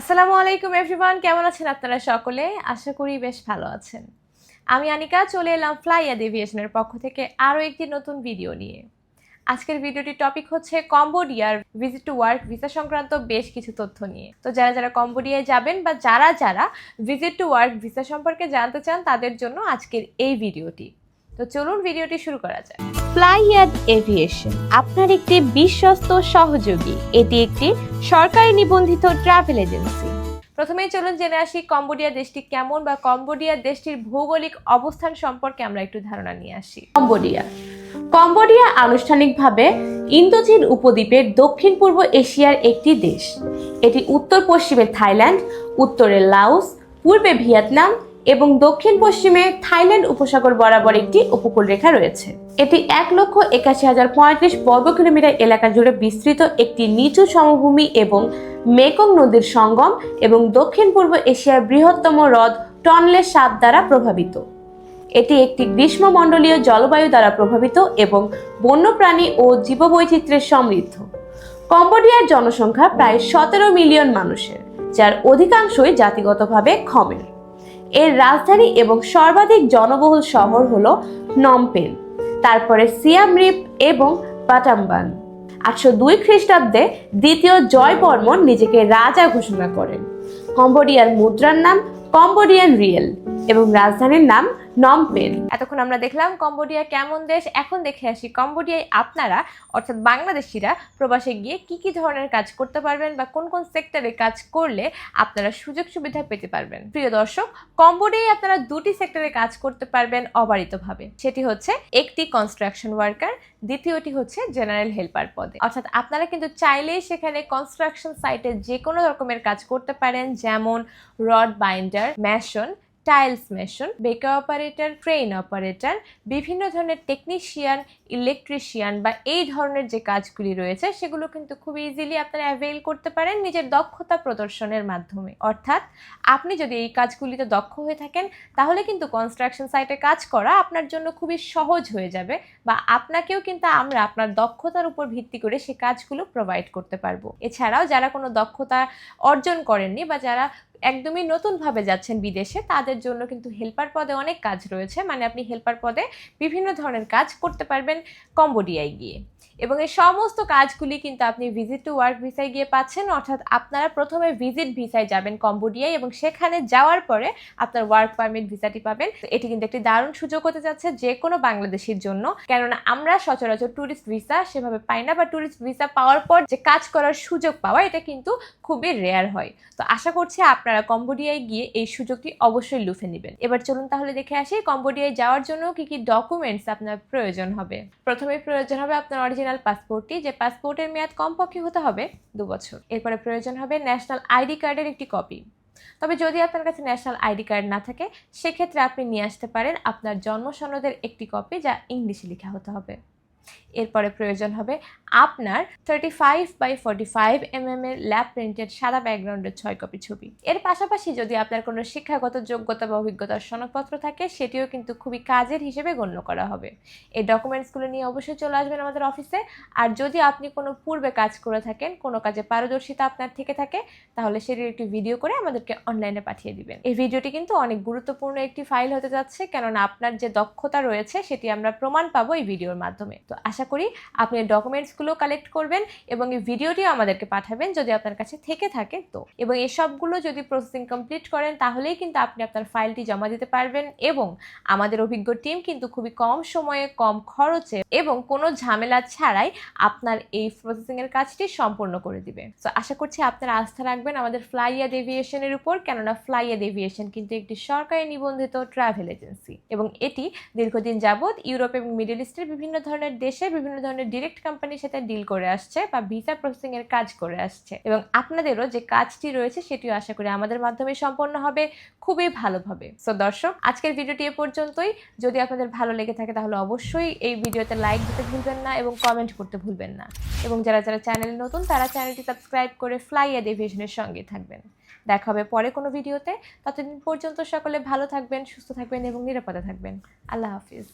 আসসালামু আলাইকুম এভরিওয়ান কেমন আছেন আপনারা সকলে? আশা করি বেশ ভালো আছেন। আমি আনিকা, চলে এলাম ফ্লাইয়া এভিয়েশনের পক্ষ থেকে আরও একটি নতুন ভিডিও নিয়ে। আজকের ভিডিওটির টপিক হচ্ছে কম্বোডিয়ার ভিজিট টু ওয়ার্ক ভিসা সংক্রান্ত বেশ কিছু তথ্য নিয়ে। তো যারা যারা কম্বোডিয়ায় যাবেন বা যারা যারা ভিজিট টু ওয়ার্ক ভিসা সম্পর্কে জানতে চান, তাদের জন্য আজকের এই ভিডিওটি তো চলুন ভিডিওটি শুরু করা যায় ফ্লাইয়াদ এভিয়েশন, আপনার একটি বিশ্বস্ত সহযোগী। এটি একটি সরকারি নিবন্ধিত ট্রাভেল এজেন্সি। প্রথমেই চলুন জেনে আসি কম্বোডিয়া দেশটি কেমন বা কম্বোডিয়া দেশটির ভৌগোলিক অবস্থান সম্পর্কে আমরা একটু ধারণা নিয়ে আসি। কম্বোডিয়া। কম্বোডিয়া আনুষ্ঠানিকভাবে ইন্দোচীন উপদ্বীপের দক্ষিণ পূর্ব এশিয়ার একটি দেশ। এটি উত্তর পশ্চিমে থাইল্যান্ড, উত্তরে লাওস, পূর্বে ভিয়েতনাম এবং দক্ষিণ পশ্চিমে থাইল্যান্ড উপসাগর বরাবর একটি উপকূল রেখা রয়েছে। এটি এক লক্ষ একাশি হাজার পঁয়ত্রিশ বর্গ কিলোমিটার এলাকা জুড়ে বিস্তৃত একটি নিচু সমভূমি এবং মেকং নদীর সঙ্গম এবং দক্ষিণ পূর্ব এশিয়ার বৃহত্তম হ্রদ টনলে সাপ দ্বারা প্রভাবিত। এটি একটি গ্রীষ্মমণ্ডলীয় জলবায়ু দ্বারা প্রভাবিত এবং বন্যপ্রাণী ও জীববৈচিত্র্যের সমৃদ্ধ। কম্বোডিয়ার জনসংখ্যা প্রায় সতেরো মিলিয়ন মানুষের, যার অধিকাংশই জাতিগতভাবে খমের এর রাজধানী এবং সর্বাধিক জনবহুল শহর হল নমপেন তারপরে সিয়াম রিপ এবং পাটাম্বান আটশো দুই খ্রিস্টাব্দে দ্বিতীয় জয়বর্মন নিজেকে রাজা ঘোষণা করেন। কম্বোডিয়ার মুদ্রার নাম কম্বোডিয়ান রিয়েল এবং রাজধানীর নাম নমপেন এতক্ষণ আমরা দেখলাম কম্বোডিয়া কেমন দেশ। এখন দেখে আসি কম্বোডিয়ায় আপনারা, অর্থাৎ বাংলাদেশিরা, প্রবাসে গিয়ে কি কি ধরনের কাজ করতে পারবেন বা কোন কোন সেক্টরে কাজ করলে আপনারা সুযোগ সুবিধা পেতে পারবেন। প্রিয় দর্শক, কম্বোডিয়ায় আপনারা দুটি সেক্টরে কাজ করতে পারবেন অবারিতভাবে। সেটি হচ্ছে, একটি কনস্ট্রাকশন ওয়ার্কার দ্বিতীয়টি হচ্ছে জেনারেল হেল্পার পদে। অর্থাৎ আপনারা কিন্তু চাইলেই সেখানে কনস্ট্রাকশন সাইটে যে কোনো রকমের কাজ করতে পারেন, যেমন rod binder mason tiles mason baker operator train operator বিভিন্ন ধরনের টেকনিশিয়ান ইলেকট্রিশিয়ান বা এই ধরনের যে কাজগুলি রয়েছে, সেগুলো কিন্তু খুব ইজিলি আপনারা অ্যাভেল করতে পারেন নিজের দক্ষতা প্রদর্শনের মাধ্যমে। অর্থাৎ আপনি যদি এই কাজগুলিতে দক্ষ হয়ে থাকেন, তাহলে কিন্তু কনস্ট্রাকশন সাইটে কাজ করা আপনার জন্য খুবই সহজ হয়ে যাবে বা আপনাকেও কিন্তু আমরা আপনার দক্ষতার উপর ভিত্তি করে সে কাজগুলো প্রোভাইড করতে পারব। এছাড়াও যারা কোনো দক্ষতা অর্জন করেননি বা যারা একদমই নতুনভাবে যাচ্ছেন বিদেশে, তাদের জন্য কিন্তু হেল্পার পদে অনেক কাজ রয়েছে। মানে আপনি হেল্পার পদে বিভিন্ন ধরনের কাজ করতে পারবেন কম্বোডিয়ায় গিয়ে। এবং এই সমস্ত কাজগুলি কিন্তু আপনি ভিজিট টু ওয়ার্ক ভিসায় গিয়ে পাচ্ছেন। অর্থাৎ আপনারা প্রথমে ভিজিট ভিসায় যাবেন কম্বোডিয়ায় এবং সেখানে যাওয়ার পরে আপনার ওয়ার্ক পারমিট ভিসাটি পাবেন। এটি কিন্তু একটি দারুণ সুযোগ হতে যাচ্ছে যে কোনো বাংলাদেশির জন্য। কেননা আমরা সচরাচর ট্যুরিস্ট ভিসা সেভাবে পাই না বা ট্যুরিস্ট ভিসা পাওয়ার পর যে কাজ করার সুযোগ পাওয়া, এটা কিন্তু খুবই রেয়ার হয়। তো আশা করছি আপনারা কম্বোডিয়ায় গিয়ে এই সুযোগটি অবশ্যই লুফে নেবেন। এবার চলুন তাহলে দেখে আসি কম্বোডিয়ায় যাওয়ার জন্য কি কি ডকুমেন্টস আপনার প্রয়োজন হবে। প্রথমে প্রয়োজন হবে আপনার অরিজিনাল পাসপোর্টটি যে পাসপোর্টের মেয়াদ কমপক্ষে হতে হবে দু বছর। এরপরে প্রয়োজন হবে ন্যাশনাল আইডি কার্ডের একটি কপি তবে যদি আপনার কাছে ন্যাশনাল আইডি কার্ড না থাকে, সেক্ষেত্রে আপনি নিয়ে আসতে পারেন আপনার জন্ম সনদের একটি কপি যা ইংলিশে লেখা হতে হবে। এরপরে প্রয়োজন হবে আপনার thirty five by forty five M M এর ল্যাব প্রিন্টেড সাদা ব্যাকগ্রাউন্ডের ছয় কপি ছবি। এর পাশাপাশি যদি আপনার কোনো শিক্ষাগত যোগ্যতা বা অভিজ্ঞতার সনদপত্র থাকে, সেটিও কিন্তু খুবই কাজের হিসেবে গণ্য করা হবে। এই ডকুমেন্টসগুলো নিয়ে অবশ্যই চলে আসবেন আমাদের অফিসে আর যদি আপনি কোনো পূর্বে কাজ করে থাকেন, কোনো কাজে পারদর্শিতা আপনার থেকে থাকে, তাহলে সেটির একটি ভিডিও করে আমাদেরকে অনলাইনে পাঠিয়ে দিবেন। এই ভিডিওটি কিন্তু অনেক গুরুত্বপূর্ণ একটি ফাইল হতে যাচ্ছে, কেননা আপনার যে দক্ষতা রয়েছে, সেটি আমরা প্রমাণ পাবো এই ভিডিওর মাধ্যমে। তো আশা করি আপনি ডকুমেন্টসগুলো কালেক্ট করবেন এবং এই ভিডিওটিও আমাদেরকে পাঠাবেন যদি আপনার কাছে থেকে থাকে তো। এবং এই সবগুলো যদি প্রসেসিং কমপ্লিট করেন তাহলেই কিন্তু আপনি আপনার ফাইলটি জমা দিতে পারবেন এবং আমাদের অভিজ্ঞ টিম কিন্তু খুবই কম সময়ে, কম খরচে এবং কোনো ঝামেলা ছাড়াই আপনার এই প্রসেসিংয়ের কাজটি সম্পূর্ণ করে দিবে। তো আশা করছি আপনারা আস্থা রাখবেন আমাদের ফ্লাইয়াদ এভিয়েশনের উপর, কেননা ফ্লাইয়াদ এভিয়েশন কিন্তু একটি সরকারি নিবন্ধিত ট্রাভেল এজেন্সি এবং এটি দীর্ঘদিন যাবৎ ইউরোপ এবং মিডল ইস্টের বিভিন্ন ধরনের দেশে বিভিন্ন ধরনের ডিরেক্ট কোম্পানির সাথে ডিল করে আসছে বা ভিসা প্রসেসিং এর কাজ করে আসছে। এবং আপনাদেরও যে কাজটি রয়েছে সেটিও আশা করি আমাদের মাধ্যমে সম্পন্ন হবে, খুবই ভালোভাবে। সো দর্শক, আজকের ভিডিওটি এ পর্যন্তই। যদি আপনাদের ভালো লেগে থাকে তাহলে অবশ্যই এই ভিডিওতে লাইক দিতে ভুলবেন না এবং কমেন্ট করতে ভুলবেন না। এবং যারা যারা চ্যানেল নতুন, তারা চ্যানেলটি সাবস্ক্রাইব করে ফ্লাই এভিয়েশনের সঙ্গে থাকবেন। দেখা হবে পরে কোনো ভিডিওতে। ততদিন পর্যন্ত সকলে ভালো থাকবেন, সুস্থ থাকবেন এবং নিরাপদে থাকবেন। আল্লাহ হাফিজ।